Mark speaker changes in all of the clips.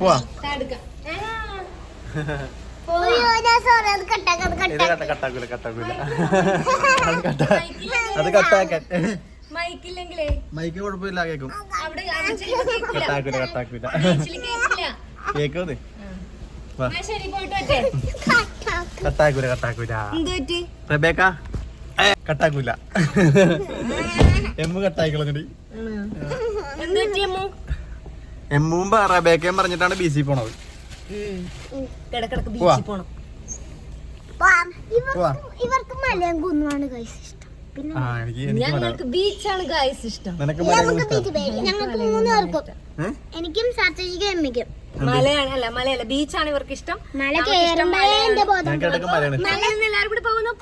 Speaker 1: പോവാ.
Speaker 2: തടുക്കാം
Speaker 1: ഇത് കട്ട കട്ടാക്കൂല കട്ടാക്കൂല. അത് കട്ട അത് കട്ടാക്കാൻ മൈക്ക് കുഴപ്പമില്ല കേക്കും. കട്ടാക്കൂല കട്ടാക്കൂല.
Speaker 2: ബീച്ചിൽ കേൾക്കില്ല.
Speaker 1: കേക്കോ വാ.
Speaker 2: എന്നാ ശരി പോയിട്ട് വരട്ടെ.
Speaker 1: കട്ടാക്കൂല കട്ടാക്കൂല. റബേക്ക? കട്ടാക്കൂല. എമ്മു
Speaker 2: അമ്മു
Speaker 1: എമ്മും റബേക്കയും പറഞ്ഞിട്ടാണ് പോണത്.
Speaker 2: ബീച്ചിൽ പോണം.
Speaker 1: പോവാ.
Speaker 3: ഇവർക്ക് മലയും കുന്നുമാണ് ഗൈസ് ഇഷ്ടം. പിന്നെ
Speaker 1: ആ എനിക്ക് എനിക്ക് മലയാളം
Speaker 2: ഞങ്ങൾക്ക് ബീച്ചാണ് ഗൈസ് ഇഷ്ടം.
Speaker 3: ബീച്ച് ഞങ്ങൾക്ക് മൂന്ന് പേർക്കും.
Speaker 1: ഏ?
Speaker 3: എനിക്കും സാത്വിക്കും അമ്മയ്ക്കും.
Speaker 2: മലയാണ് അല്ല മലയല്ല. ബീച്ചാണ് ഇവർക്ക് ഇഷ്ടം.
Speaker 3: മല എന്റെ ബോധം
Speaker 2: എല്ലാവരും കൂടി പോകുന്നു.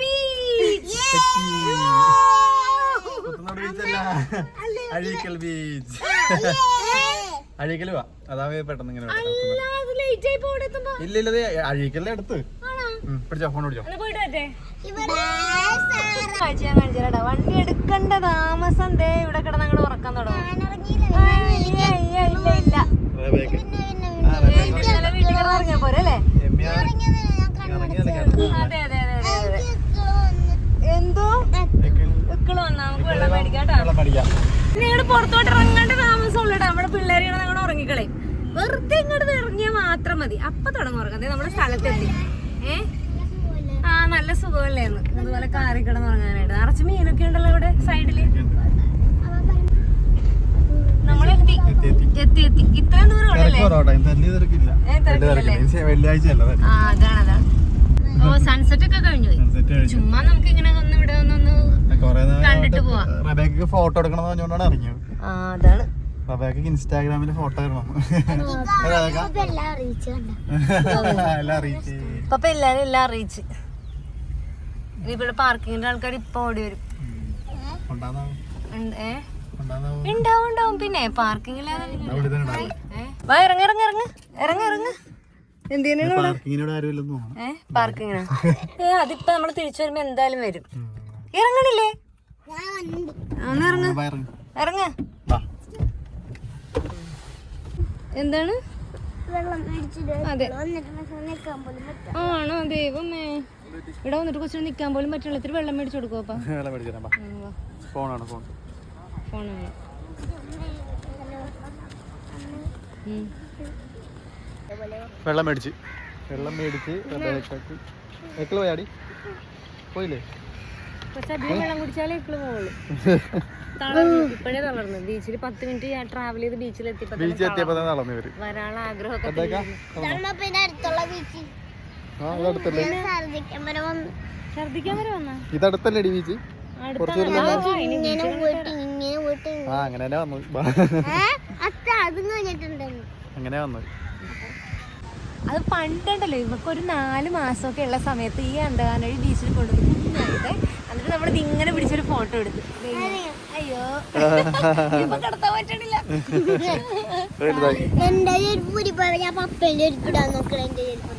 Speaker 2: ബീച്ച്
Speaker 1: അഴീക്കൽ ബീച്ച് അഴീക്കൽ വാ. അതാ പെട്ടെന്ന് ഇങ്ങനെ ഇല്ല ഇല്ല ദേ അഴീക്കലിന്റെ അടുത്ത്. പിടിച്ചോ ഫോൺ പിടിച്ചോ.
Speaker 2: വണ്ടി എടുക്കണ്ട താമസം ദേ ഇവിടെ കിടന്ന് അങ്ങോട്ട് ഉറക്കാൻ തുടങ്ങും. വീട്ടിൽ കിടന്ന് ഉറങ്ങിയാ പോരെ അല്ലേ. അതെ അതെ അതെ എന്തോ?
Speaker 1: അഴീക്കൽ.
Speaker 2: ഇക്കൾ വന്നാ നമുക്ക് വെള്ളം
Speaker 1: മേടിക്കാം.
Speaker 2: നിങ്ങളുടെ പുറത്തോട്ട് ഇറങ്ങേണ്ട താമസമുള്ളൂട്ടാ നമ്മുടെ പിള്ളേരെ അങ്ങനെ ഉറങ്ങിക്കളയും. വെറുതെ ഇങ്ങോട്ട് ഇറങ്ങിയാൽ മാത്രം മതി. അപ്പൊ തുടങ്ങും ഉറങ്ങാം ദേ നമ്മുടെ സ്ഥലത്തെത്തി. ഏ? ആ നല്ല സുഖമല്ലേ അതുപോലെ കാറി കിടന്ന് ഉറങ്ങാനായിട്ട്. നിറച്ച് മീനൊക്കെ ഉണ്ടല്ലോ ഇവിടെ സൈഡിൽ. നമ്മളെത്തി.
Speaker 1: എത്തി, എത്തി.
Speaker 2: ഇത്രയും ദൂരം അതാണ് അതാണ്. ഓ സൺസെറ്റ് ഒക്കെ കഴിഞ്ഞു ചുമ്മാ നമുക്ക് ഇങ്ങനെ ഒന്ന് ഇവിടെ
Speaker 1: ഒന്ന്
Speaker 2: കണ്ടിട്ട് പോവാ.
Speaker 1: ഫോട്ടോ എടുക്കണം
Speaker 2: അതാണ്.
Speaker 1: റബേക്ക് ഇൻസ്റ്റാഗ്രാമിൽ ഫോട്ടോ ഇടണം.
Speaker 3: എല്ലാം അറിയിച്ചു
Speaker 2: എല്ലാരും എല്ലാം അറിയിച്ച്. ഇവിടെ പാർക്കിങ്ങിന്റെ ആൾക്കാർ ഇപ്പൊ ഓടി വരും. ഉണ്ടാവും ഉണ്ടാവും. പിന്നെ ഇറങ്ങ ഇറങ്ങ ഇറങ്ങ. ഇറങ്ങ ഇറങ്ങ. പാർക്കിങ്ങിനാ? ഏ അതിപ്പോ നമ്മൾ തിരിച്ചു വരുമ്പോ എന്തായാലും വരും. ഇറങ്ങണില്ലേ? ഒന്ന് ഇറങ്ങ.
Speaker 1: ഇറങ്ങ്.
Speaker 2: ഇറങ്ങ
Speaker 1: വാ.
Speaker 2: എന്താണ്? അതെ. ആണോ? ദൈവമേ. ഇവിടെ വന്നിട്ട് കൊച്ചിന് നിക്കാൻ പോലും പറ്റില്ല. ഇത്തിരി വെള്ളം മേടിച്ചു കൊടുക്കോ
Speaker 1: വെള്ളം മേടിച്ചു തരാം, ഫോണാണ് ഫോൺ.
Speaker 2: ഫോണാണ്
Speaker 1: വെള്ളം മേടിച്ച്. വെള്ളം മേടിച്ച് പോയാടി? പോയില്ലേ?
Speaker 2: പക്ഷെ അധികം വെള്ളം കുടിച്ചാലേ പോവുള്ളൂ. തളർന്നു ഇപ്പഴേ തളർന്നു. ബീച്ചിൽ പത്ത് മിനിറ്റ് ഞാൻ ട്രാവൽ ചെയ്ത് ബീച്ചിൽ എത്തിയപ്പോ തന്നെ
Speaker 1: ബീച്ച് എത്തിയപ്പോ തന്നെ നടന്നു ഇവർ.
Speaker 2: വരാനുള്ള ആഗ്രഹമൊക്കെ
Speaker 3: പിന്നെ അടുത്തുള്ള ബീച്ചിൽ ഛർദിക്കാൻ വരെ വന്നു.
Speaker 1: ഇതടുത്തല്ലേ ബീച്ച്?
Speaker 3: ഇങ്ങനെ പോയിട്ട് ഇങ്ങനെ പോയിട്ട്.
Speaker 1: ആ അങ്ങനെ തന്നെ വന്നു.
Speaker 3: അതും കഴിഞ്ഞിട്ടുണ്ടായിരുന്നു
Speaker 1: അങ്ങനെ വന്നു.
Speaker 2: അത് പണ്ടുണ്ടല്ലോ ഇവക്കൊരു ഒരു നാല് മാസമൊക്കെ ഉള്ള സമയത്ത് ഈ അന്തകാനഴി ബീച്ചിൽ കൊണ്ടുവന്ന് കുഞ്ഞായിട്ട് എന്നിട്ട് നമ്മളിത് ഇങ്ങനെ പിടിച്ചൊരു ഫോട്ടോ എടുത്ത്. അയ്യോ. ഇപ്പൊ കിടത്താൻ പറ്റണില്ല.
Speaker 1: വലുതായി
Speaker 3: എന്റെ ചെരുപ്പ് ഊരിപ്പോയ ഞാൻ പപ്പേന്റെ ചെരുപ്പ് ഇടാൻ നോക്കണ എന്റെ ചെരുപ്പ്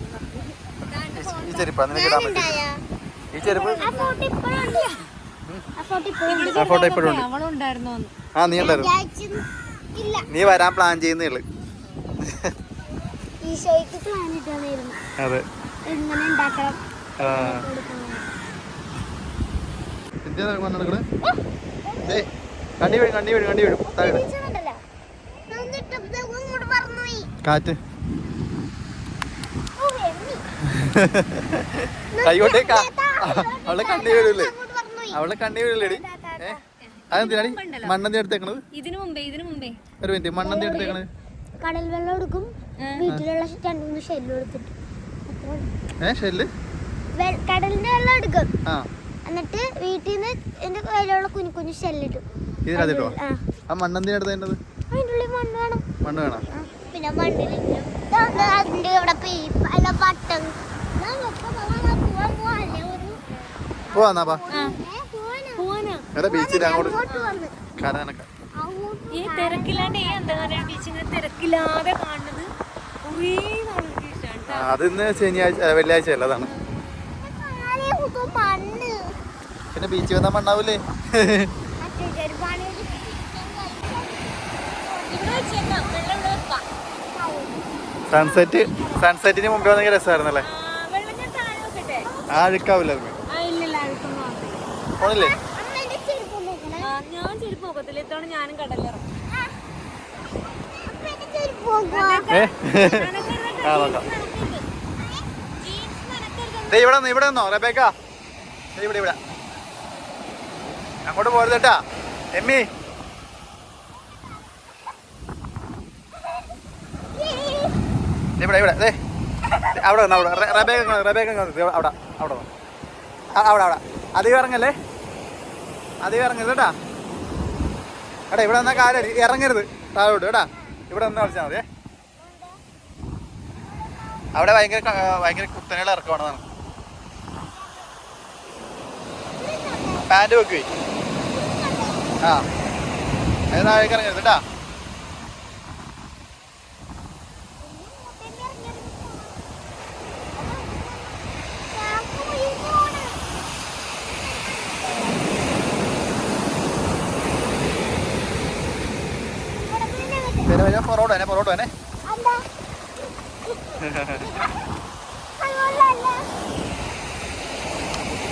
Speaker 1: നീ വരാൻ പ്ലാൻ ചെയ്യുന്നേ ഉള്ളു
Speaker 3: ഈ ഷോയ്ക്ക് പ്ലാൻ ഇട്ടായിരുന്നു
Speaker 1: അതെ.
Speaker 3: എങ്ങനെ ഉണ്ടാക്കണം?
Speaker 1: കണ്ണി വീഴും കണ്ണി വീഴും കണ്ണി വീഴും. താഴെ കാറ്റ്. കൈകൊട്ടേക്കാ അവളെ കണ്ണി
Speaker 3: വീഴില്ലേ
Speaker 1: അവളെ കണ്ണി വീഴില്ലേടി അതെന്തിനാണ് അതെന്തിനാടി? മണ്ണെന്തി എടുത്തേക്കണത്?
Speaker 2: ഇതിനു മുമ്പേ ഇതിനു മുമ്പേ.
Speaker 1: ഒരു മിനിറ്റ് മണ്ണന്തി എടുത്തേക്കണത്?
Speaker 3: കടൽ വെള്ളം എടുക്കും. വീട്ടിലുള്ള ഷെല്ലും മൂന്ന് ഷെല്ല് എടുത്തിട്ട്.
Speaker 1: ഏ ഷെല്ല്?
Speaker 3: കടലിന്റെ വെള്ളം എടുക്കും.
Speaker 1: ആ.
Speaker 3: എന്നിട്ട് വീട്ടിൽ നിന്ന് എന്റെ കയ്യിലുള്ള കുഞ്ഞു കുഞ്ഞു ഷെല്ലിട്ടു
Speaker 1: ഇതിനകത്തിട്ടോ
Speaker 3: ആ. അതിന്റെ ഉള്ളിൽ മണ്ണ് വേണം.
Speaker 1: മണ്ണ് വേണം?
Speaker 3: പിന്നെ മണ്ണിലെങ്കിലും അതിന്റെ ഇവിടെ അല്ല പട്ടം
Speaker 1: പോവാന്നാ എടാ ബീച്ചിൽ അങ്ങോട്ട് കരാനക്ക
Speaker 2: ഈ തിരക്കില്ലാണ്ട് ഈ അന്തകാന ബീച്ച് ഇങ്ങനെ തിരക്കില്ലാതെ കാണുന്നത് കുറേ നാളുകൾക്ക് ഇഷ്ടമാണ്
Speaker 1: ആ, അത് ഇന്ന് ശനിയാഴ്ച വെള്ളിയാഴ്ച അല്ല അതാണ്.
Speaker 3: മണ്ണ്
Speaker 1: പിന്നെ ബീച്ച് വന്നാൽ മണ്ണാവൂലേ. സൺസെറ്റ് സൺസെറ്റിന് മുമ്പേ വന്നെങ്കിൽ രസമായിരുന്നല്ലേ അഴുക്കാവില്ല. പോണില്ലേ?
Speaker 2: ഞാൻ
Speaker 1: ഇവിടെ ഇവിടെ നിന്നോ റബേക്ക. ഇവിടെ ഇവിടെ. അങ്ങോട്ട് പോരുത് കേട്ടാ. എമ്മി. ഇവിടെ ഇവിടെ അതെ അവിടെ വന്നു അവിടെ. റബേക്ക റബേക്ക അവിടെ അവിടെ വന്നു. അവിടെ അവിടെ. അധികം ഇറങ്ങല്ലേ? അധികം ഇറങ്ങരുത് കേട്ടാ. എടാ ഇവിടെ വന്നാൽ കാര്യം ഇറങ്ങരുത്. താഴോട്ട് കേട്ടാ. ഇവിടെ നിന്ന് കളിച്ചാൽ മതിയേ അവിടെ ഭയങ്കര ഭയങ്കര കുത്തനെയുള്ള ഇറക്കമാണ് നമുക്ക്. പാന്റ് വെക്കുവേ? ആ. താഴേക്ക് ഇറങ്ങരുത് കേട്ടാ പൊറോട്ട തന്നെ പൊറോട്ട തന്നെ.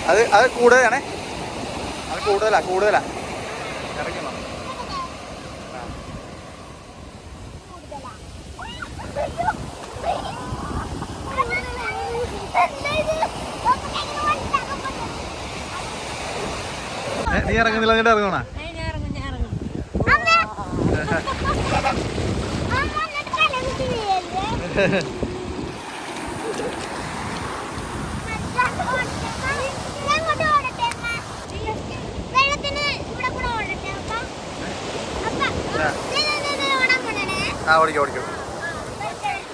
Speaker 1: അത് അത് കൂടുതലാണേ. അത് കൂടുതലാ കൂടുതലാ ഇറങ്ങുന്നോ ഏ, നീ ഇറങ്ങുന്നില്ല എന്നിട്ട് ഇറങ്ങണ ആ ഓടിക്കോ ഓടിക്കോ.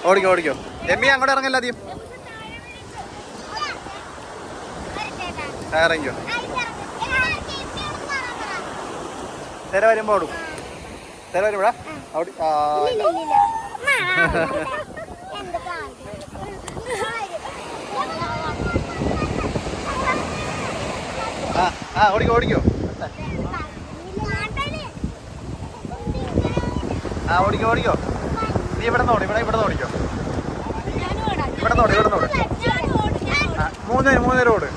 Speaker 1: ഓടിക്കോ ഓടിക്കോ. എമ്മി അങ്ങോട്ട് ഇറങ്ങല്ല ആദ്യം? ഇറങ്ങിക്കോ. തിര വരുമ്പോ ഓടും തിര വരുമ്പോഴാ അവിടെ ആ ഓടിക്കോ ഓടിക്കോ. ആ ഓടിക്കോ ഓടിക്കോ. നീ ഇവിടെ നിന്ന് ഇവിടെ ഇവിടെ നിന്ന്
Speaker 2: ഓടിക്കോ. ഓടാം
Speaker 1: ഇവിടെ നിന്ന് ഇവിടെ നിന്ന് മൂന്നേര് മൂന്നേരം റോഡ്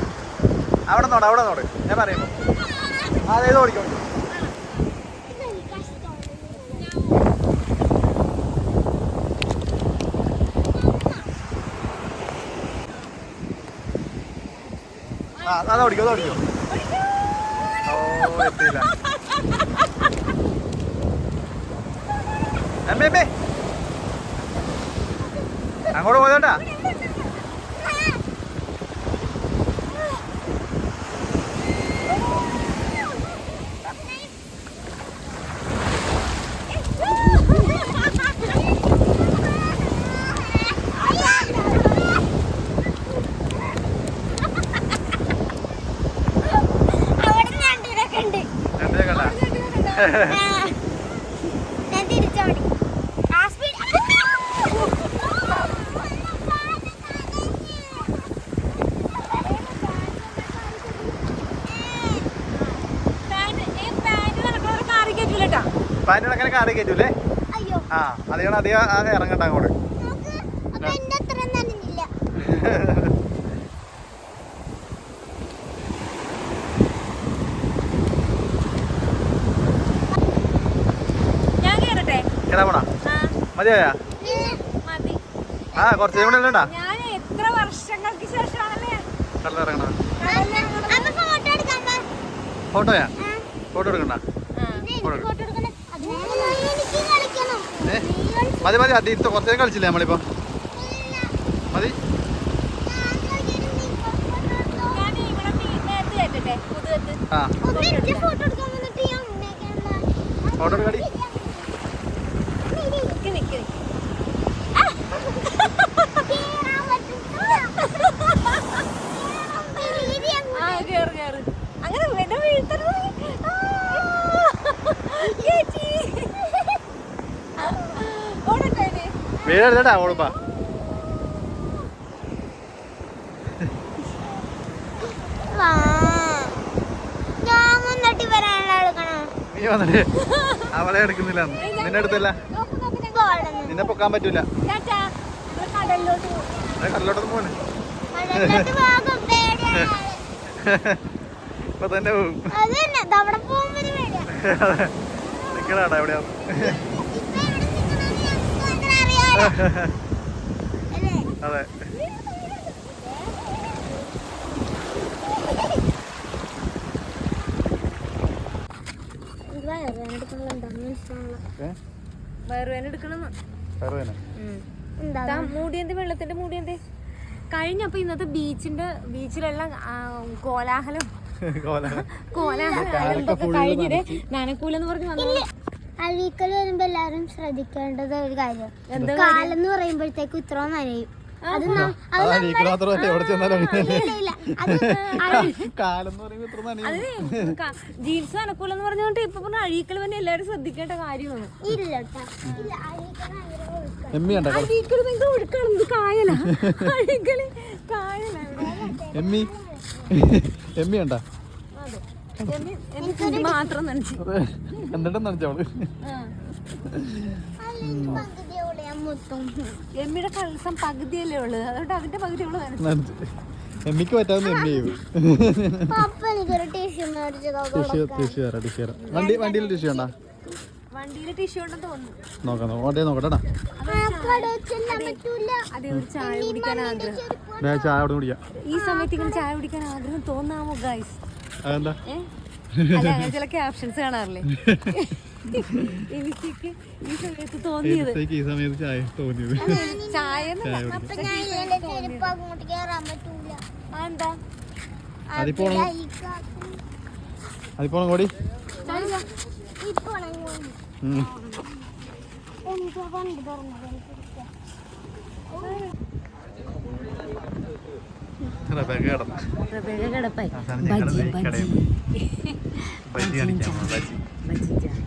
Speaker 1: അവിടെ നിന്നോട് അവിടെ നിന്നോട് ഞാൻ പറയുമ്പോ. ആ അതേത് ഓടിക്കോ. അത് ഓടിക്കോ അത് ഓടിക്കോ. ഓ എത്തിയില്ല. അമ്മേ അമ്മേ അങ്ങോട്ട് പോയതോട്ടാ
Speaker 3: അവിടെ രണ്ടിനൊക്കെ ഉണ്ട്
Speaker 1: രണ്ടേ കണ്ട
Speaker 3: ഞാൻ തിരിച്ചോടി ആ സ്പീഡ്
Speaker 2: പാന്റ് ഈ പാന്റ് നടക്കുന്ന ഒരു കാറി
Speaker 1: കയറ്റൂലേ? ആ അധികം അധികം ഇറങ്ങണ്ട അങ്ങോട്ട്
Speaker 3: നോക്ക് അപ്പൊ എന്റെ അത്ര നനഞ്ഞില്ല
Speaker 2: ഞാൻ കേറട്ടെ
Speaker 1: കേടാ പോണാ
Speaker 2: ആ
Speaker 1: മതിയായാ?
Speaker 2: മതി.
Speaker 1: ആ കുറച്ച് കൂടെ
Speaker 2: ഞാൻ എത്ര വർഷങ്ങൾക്ക് ശേഷമാണല്ലേ?
Speaker 1: കടലിറങ്ങണ. ഫോട്ടോയാ ഫോട്ടോ എടുക്കണ്ട. മതി മതി അത് ഇത്ത കളിച്ചില്ലേ നമ്മളിപ്പോ. മതി.
Speaker 3: ആ. ഫോട്ടോ നീ ഫോട്ടോ എടുത്തോ.
Speaker 2: ഞാൻ ഇവിടെ നേരത്തെ കയറ്റട്ടെ പുതുവത്ത്
Speaker 1: ആ
Speaker 3: ഒന്ന് എനിക്ക് ഫോട്ടോ എടുക്കാൻ വന്നിട്ട് ഞാൻ ഉമ്മയൊക്കെയുള്ള-
Speaker 1: ഫോട്ടോ എടുക്കടി
Speaker 2: നിക്ക് നിക്ക് നിക്ക്.
Speaker 3: കേറാൻ പറ്റില്ല. വീതി അങ്ങ്
Speaker 2: ആ കേറ് കേറ് അങ്ങനെ എന്നെ വീഴ്ത്തരുത് ആ. ചേച്ചി ഓടട്ടെ ഇനി?
Speaker 3: വന്നിട്ട് വരാനുള്ള
Speaker 1: നീ വന്നിട്ട് അവളെ എടുക്കുന്നില്ല. നിന്നെ
Speaker 2: ഞങ്ങൾ
Speaker 3: ഗോൾഡൻ
Speaker 1: നിന്നെ പൊക്കാൻ പറ്റൂല. കടലോട്ടൊന്നും
Speaker 3: പേടിയാണ്.
Speaker 1: ഇപ്പൊ തന്നെ പോകും നിക്കണാടാ എവിടെയാ
Speaker 3: ഇപ്പൊ ഇവിടെ നിക്കണമെന്ന് ഞങ്ങൾക്ക് മാത്രം അറിയാലോ അല്ലേ
Speaker 1: അതെ.
Speaker 2: മൂടിയന്തി വെള്ളത്തിന്റെ മൂടിയന്തി. കഴിഞ്ഞപ്പോ ഇന്നത്തെ ബീച്ചിന്റെ ബീച്ചിലെല്ലാം കോലാഹലം കോലാഹലം കഴിഞ്ഞിട്ട് നനക്കൂലെന്ന് പറഞ്ഞു വന്നു
Speaker 3: അഴീക്കൽ വരുമ്പോ എല്ലാരും ശ്രദ്ധിക്കേണ്ടത് ഒരു കാര്യം.
Speaker 2: എന്താ
Speaker 3: കാലെന്ന് പറയുമ്പോഴത്തേക്കും ഇത്ര നനയും. അത്
Speaker 2: ജീൻസ് അനക്കൂലെന്ന് പറഞ്ഞുകൊണ്ട് ഇപ്പൊ പറഞ്ഞ അഴീക്കൽ തന്നെ എല്ലാരും ശ്രദ്ധിക്കേണ്ട കാര്യമാണ്.
Speaker 3: അഴീക്കൽ ഭയങ്കര ഒഴുക്കാണ്.
Speaker 2: ഇത് കായല? അഴീക്കൽ കായല
Speaker 1: എമ്മി? എമ്മി
Speaker 2: മാത്രം നനച്ചു.
Speaker 1: എന്നിട്ടും
Speaker 2: എമ്മിയുടെ കളസം പകുതിയല്ലേ ഉള്ളത് അതുകൊണ്ട് അതിന്റെ പകുതി
Speaker 1: അവൾ എമ്മിക്ക് പറ്റാവുന്ന എമ്മി ചെയ്യും വണ്ടി വണ്ടിയിൽ ടിഷ്യൂ ഉണ്ടാ
Speaker 2: വണ്ടിയിൽ ടിഷ്യൂ ഉണ്ടെന്ന് തോന്നുന്നു.
Speaker 1: നോക്കാം
Speaker 2: ചായ കുടിക്കാൻ ആഗ്രഹം.
Speaker 1: ഞാൻ ചായ അവിടെ കുടിക്കാം.
Speaker 2: ഈ സമയത്ത് ഇങ്ങനെ ചായ കുടിക്കാൻ ആഗ്രഹം തോന്നാമോ ഗൈസ്
Speaker 1: അതെന്താ?
Speaker 2: അങ്ങനെ ചില ക്യാപ്ഷൻസ് കാണാറില്ലേ? എനിക്ക് ഈ സമയത്ത് തോന്നിയത്.
Speaker 1: ഈ സമയത്ത് ചായ തോന്നിയത്.
Speaker 2: ചായ എനിക്ക്
Speaker 3: അപ്പൊ ഞാൻ എന്റെ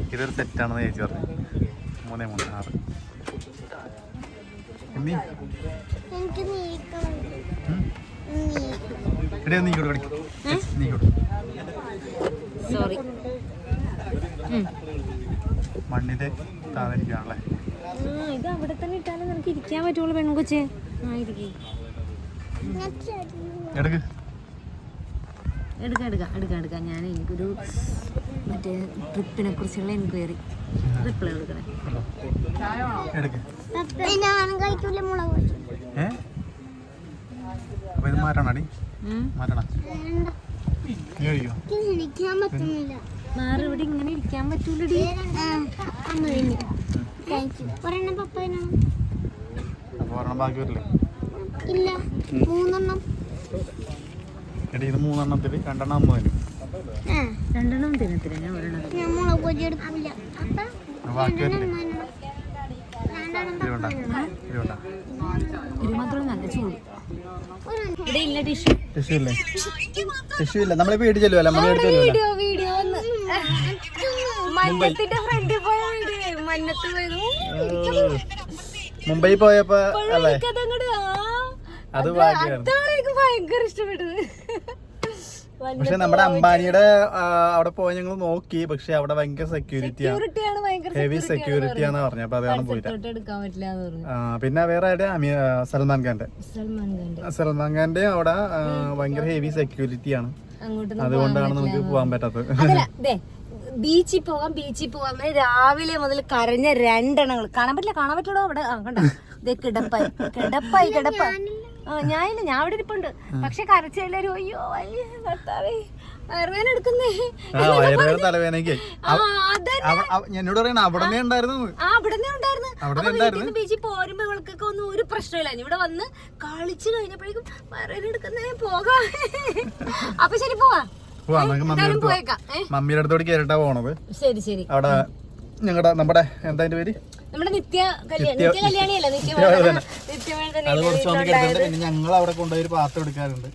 Speaker 1: ഇതൊരു സെറ്റാണെന്ന് ചേച്ചി പറഞ്ഞു. മൂന്നേ മൂന്ന് ആറ്. എടേ നീ കളിക്കും
Speaker 2: സോറി
Speaker 1: താഴെ
Speaker 2: ആ, ഇത് അവിടെ തന്നെ ഇട്ടാലും നമുക്ക് ഇരിക്കാൻ പറ്റുള്ളൂ പെൺകുച്ചേ. ആ ഇരിക്കേ.
Speaker 1: എടുക്ക്.
Speaker 2: എടുക്കാം എടുക്കാം എടുക്കാം എടുക്കാം. ഞാൻ എനിക്കൊരു മറ്റേ ട്രിപ്പിനെ കുറിച്ചുള്ള എൻക്വയറി റിപ്ലൈ കൊടുക്കണേ മാറി ഇവിടെ ഇങ്ങനെ ഇരിക്കാൻ പറ്റൂലടി.
Speaker 3: ഒരെണ്ണം
Speaker 1: പപ്പ ബാക്കി വരില്ലേ?
Speaker 3: ഇല്ല. മൂന്നെണ്ണം.
Speaker 1: എടി ഇത് മൂന്നെണ്ണത്തിൽ രണ്ടെണ്ണം അമ്മ തരും
Speaker 3: ആ.
Speaker 2: രണ്ടെണ്ണം തിന്നത്തില്ല? ഞാൻ ഒരെണ്ണം നല്ല ചൂട്. ഇല്ല ടിഷ്യൂ.
Speaker 1: ടിഷ്യൂ ഇല്ലേ? ടിഷ്യൂ ഇല്ല. നമ്മളെ വീട്ടിൽ
Speaker 2: വീഡിയോ വീഡിയോ ഒന്ന് മഞ്ഞത്തിന്റെ ഫ്രണ്ടിൽ പോയ വീഡിയോ മഞ്ഞത്ത്
Speaker 1: മുംബൈ പോയപ്പോ അല്ലേ? അത് ഭാഗ്യമായിരുന്നു
Speaker 2: അതാണ് എനിക്ക് ഭയങ്കര ഇഷ്ടപ്പെട്ടത്.
Speaker 1: പക്ഷെ നമ്മുടെ അംബാനിയുടെ അവിടെ പോയി ഞങ്ങൾ നോക്കി. പക്ഷെ അവിടെ ഭയങ്കര
Speaker 2: സെക്യൂരിറ്റി
Speaker 1: ഹെവി സെക്യൂരിറ്റി ആണ് പറഞ്ഞു. അപ്പൊ അതാണ് പോയി പോയില്ല
Speaker 2: എടുക്കാൻ പറ്റില്ല എന്ന് പറഞ്ഞു.
Speaker 1: പിന്നെ വേറെ സൽമാൻ ഖാന്റെ.
Speaker 2: സൽമാൻ ഖാന്റെ.
Speaker 1: സൽമാൻ ഖാന്റെ അവിടെ ഭയങ്കര ഹെവി സെക്യൂരിറ്റി ആണ്.
Speaker 2: അങ്ങോട്ട്
Speaker 1: അതുകൊണ്ടാണ് നമുക്ക് പോകാൻ പറ്റാത്തത്.
Speaker 2: ബീച്ചിൽ പോകാം ബീച്ചിൽ പോവാം എന്ന് രാവിലെ മുതൽ കരഞ്ഞ രണ്ടെണ്ണങ്ങൾ. കാണാൻ പറ്റില്ല കാണാൻ പറ്റുള്ളൂ അവിടെ. ആ കണ്ട? ദേ കിടപ്പായി കിടപ്പായി കിടപ്പായി. ഞാനില്ല ഞാൻ അവിടെ ഇരിപ്പുണ്ട്. പക്ഷെ കരച്ച എല്ലാരും അയ്യോ ഭർത്താവേ വയറുവേന എടുക്കുന്നേ.
Speaker 1: എന്നോട് പറയണ അവിടെ ഉണ്ടായിരുന്നു
Speaker 2: ആ അവിടെ ഉണ്ടായിരുന്നു. അപ്പൊ ബീച്ചിൽ പോരുമ്പോ ഇവൾക്കൊക്കെ ഒന്നും ഒരു പ്രശ്നമില്ല ഇവിടെ വന്ന് കളിച്ചു കഴിഞ്ഞപ്പോഴേക്കും വയറുവേന എടുക്കുന്നേ പോകാം. അപ്പൊ ശരി പോവാ.
Speaker 1: പോവാ നമുക്ക് മമ്മിയുടെ അടുത്തോട് കയറിട്ടാ പോണത്.
Speaker 2: ശരി ശരി.
Speaker 1: അവിടെ ഞങ്ങളുടെ നമ്മുടെ എന്താ അതിന്റെ പേര്? ഞങ്ങൾ അവിടെ കൊണ്ടുപോയി ഒരു പാത്രം എടുക്കാറുണ്ട്.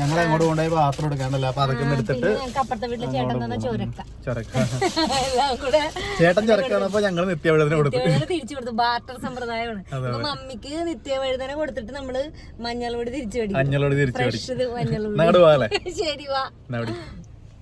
Speaker 1: ഞങ്ങൾ അങ്ങോട്ട് കൊണ്ടുപോയി പാത്രം എടുക്കാണ്ടല്ലോ? അപ്പൊ അതൊക്കെ എടുത്തിട്ട്
Speaker 2: പിന്നെ അപ്പുറത്തെ വീട്ടിലെ ചേട്ടൻ തന്ന അപ്പൊ
Speaker 1: ചൊരക്ക.
Speaker 2: എല്ലാം കൂടെ
Speaker 1: ചേട്ടൻ ചൊരക്കാണപ്പോ ഞങ്ങൾ നിത്യവഴുതന കൊടുത്തു
Speaker 2: തിരിച്ചു കൊടുത്തു. ബാർട്ടർ സമ്പ്രദായമാണ്. മമ്മിക്ക് നിത്യവഴുതന കൊടുത്തിട്ട് നമ്മൾ മഞ്ഞളോട് തിരിച്ചു മഞ്ഞളോട്
Speaker 1: അഞ്ഞളോട് തിരിച്ചു മഞ്ഞളോട്
Speaker 2: ശരി വാ.